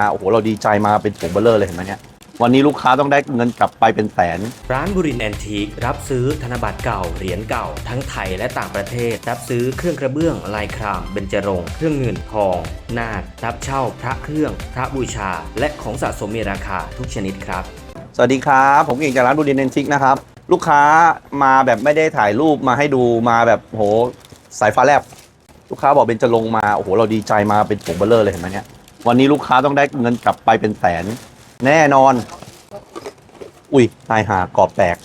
อ่าโอ้โหเราดีใจมาเป็นถุงเบลเลอร์เลยเห็นไหมเนี่ยวันนี้ลูกค้าต้องได้เงินกลับไปเป็นแสน ร้านบุรินแอนทีครับซื้อธนบัตรเก่าเหรียญเก่า ทั้งไทยและต่างประเทศ รับซื้อเครื่องกระเบื้องลายครามเบญจรงค์เครื่องเงินทอง นาครับเช่า พระเครื่อง พระบูชา และของสะสมมีราคาทุกชนิดครับ สวัสดีครับ ผมเก่งจากร้านบูดินเนนทิกนะครับ ลูกค้ามาแบบไม่ได้ถ่ายรูปมาให้ดูมาแบบโหสายฟ้าแลบ ลูกค้าบอกเป็นจะลงมาโอ้โหเราดีใจมาเป็นถุงเบลเลอร์เลยเห็นไหมเนี่ย วันนี้ลูกค้าต้องได้เงินกลับไปเป็นแสน แน่นอน อุ้ยตายหากรอบแตก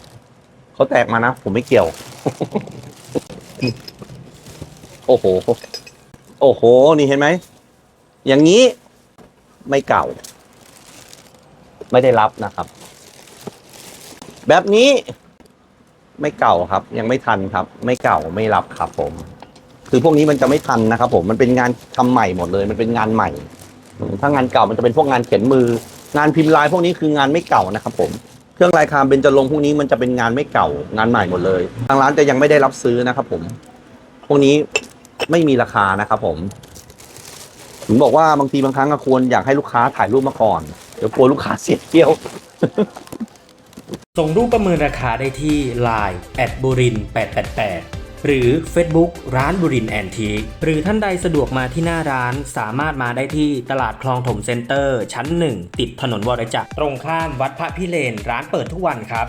เขาแตกมานะ ผมไม่เกี่ยว โอ้โห โอ้โห นี่เห็นไหม อย่างนี้ไม่เก่า ไม่ได้รับนะครับ แบบนี้ไม่เก่าครับ ยังไม่ทันครับ ไม่เก่าไม่รับครับผม คือพวกนี้มันจะไม่ทันนะครับผมมันเป็นงานทำใหม่หมดเลย มันเป็นงานใหม่ ถ้างานเก่ามันจะเป็นพวกงานเขียนมือ งานพิมพ์ลายพวกนี้คืองานไม่เก่านะครับผมเครื่องลายคามเบญจรงค์พวกนี้มันจะเป็นงานไม่เก่างานใหม่หมดเลยทางร้านจะยังไม่ได้รับซื้อนะครับผม พวกนี้ไม่มีราคานะครับผมถึงบอกว่าบางทีบางครั้งก็ควรอยากให้ลูกค้าถ่ายรูปมาก่อน เดี๋ยวกลัวลูกค้าเสียเที่ยว ส่งรูปประเมินราคาได้ที่ Line แอดบุริน888 หรือ Facebook ร้านบุรินแอนทีหรือท่านใดสะดวกมาที่หน้าร้านสามารถมาได้ที่ตลาดคลองถมเซ็นเตอร์ ชั้น 1 ติดถนนวรจักรตรงข้ามวัดพระพิเรนร้านเปิดทุกวันครับ